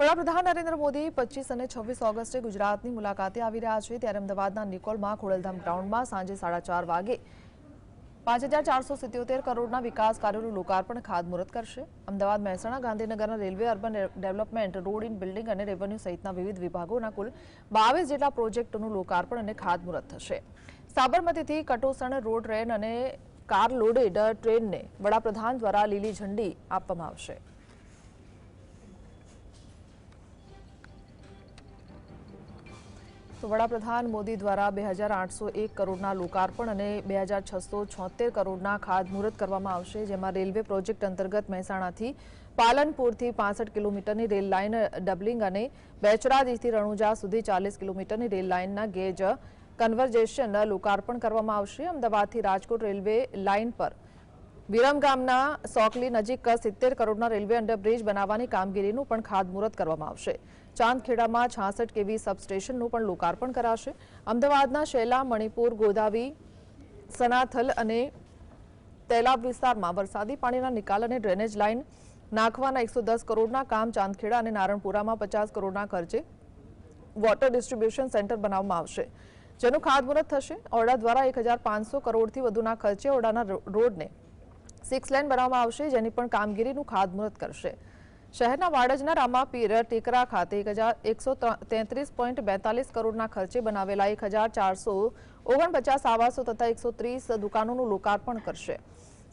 વડાપ્રધાન નરેન્દ્ર મોદી પચીસ અને છવ્વીસ ઓગસ્ટે ગુજરાતની મુલાકાતે આવી રહ્યા છે. ત્યારે અમદાવાદના નિકોલમાં ખોડલધામ ગ્રાઉન્ડમાં સાંજે સાડા ચાર વાગે પાંચ હજાર ચારસો સિત્યોતેર કરોડના વિકાસ કાર્યોનું લોકાર્પણ ખાતમુહૂર્ત કરશે. અમદાવાદ, મહેસાણા, ગાંધીનગરના railway, urban development, road and building અને રેવન્યુ સહિતના વિવિધ વિભાગોના કુલ બાવીસ જેટલા પ્રોજેક્ટોનું લોકાર્પણ અને ખાતમુહૂર્ત થશે. સાબરમતીથી કટોસણ, રોડ ટ્રેન અને કાર લોડેડ ટ્રેનને વડાપ્રધાન દ્વારા લીલી ઝંડી આપવામાં આવશે. તો વડાપ્રધાન મોદી દ્વારા બે હજાર આઠસો એક કરોડના લોકાર્પણ અને બે હજાર છસો છોતેર કરોડના ખાતમુહૂર્ત કરવામાં આવશે, જેમાં રેલવે પ્રોજેક્ટ અંતર્ગત મહેસાણાથી પાલનપુરથી પાસઠ કિલોમીટરની રેલ લાઇન ડબલિંગ અને બેચરાજીથી રણુજા સુધી ચાલીસ કિલોમીટરની રેલ લાઇનના ગેજ કન્વર્જેશન લોકાર્પણ કરવામાં આવશે. અમદાવાદથી રાજકોટ રેલવે લાઇન પર વિરમગામના સોકલી નજીક સિત્તેર કરોડના રેલવે અંડરબ્રિજ બનાવવાની કામગીરીનું પણ ખાતમુહૂર્ત કરવામાં આવશે. ચાંદખેડામાં છાસઠ કેવી સબસ્ટેશનનું પણ લોકાર્પણ કરાશે. અમદાવાદના શેલા, મણિપુર, ગોદાવી, સનાથલ અને તૈલાબ વિસ્તારમાં વરસાદી પાણીના નિકાલ અને ડ્રેનેજ લાઇન નાખવાના એકસો કરોડના કામ ચાંદખેડા અને નારણપુરામાં પચાસ કરોડના ખર્ચે વોટર ડિસ્ટ્રીબ્યુશન સેન્ટર બનાવવામાં આવશે. જેનું ખાતમુહૂર્ત થશે. ઓરડા દ્વારા એક કરોડથી વધુના ખર્ચે ઓરડાના રોડને સિક્સ લેન બનાવવામાં આવશે, જેની પણ કામગીરીનું ખાતમુહૂર્ત કરશે. શહેરના વાડજના રામાપીર ટેકરા ખાતે એક હજાર એકસો તેત્રીસ પોઈન્ટ બેતાલીસ કરોડના ખર્ચે બનાવેલા એક હજાર ચારસો ઓગણપચાસ આવાસો તથા એકસો ત્રીસ દુકાનોનું લોકાર્પણ કરશે.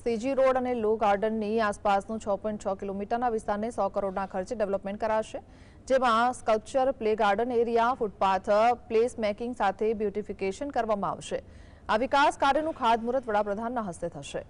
સીજી રોડ અને લો ગાર્ડનની આસપાસનું છ પોઈન્ટ છ કિલોમીટરના વિસ્તારને સો કરોડના ખર્ચે ડેવલપમેન્ટ કરાશે, જેમાં sculpture, play garden area, footpath, place making સાથે બ્યુટિફિકેશન કરવામાં આવશે. આ વિકાસ કાર્યનું ખાતમુહૂર્ત વડાપ્રધાનના હસ્તે થશે.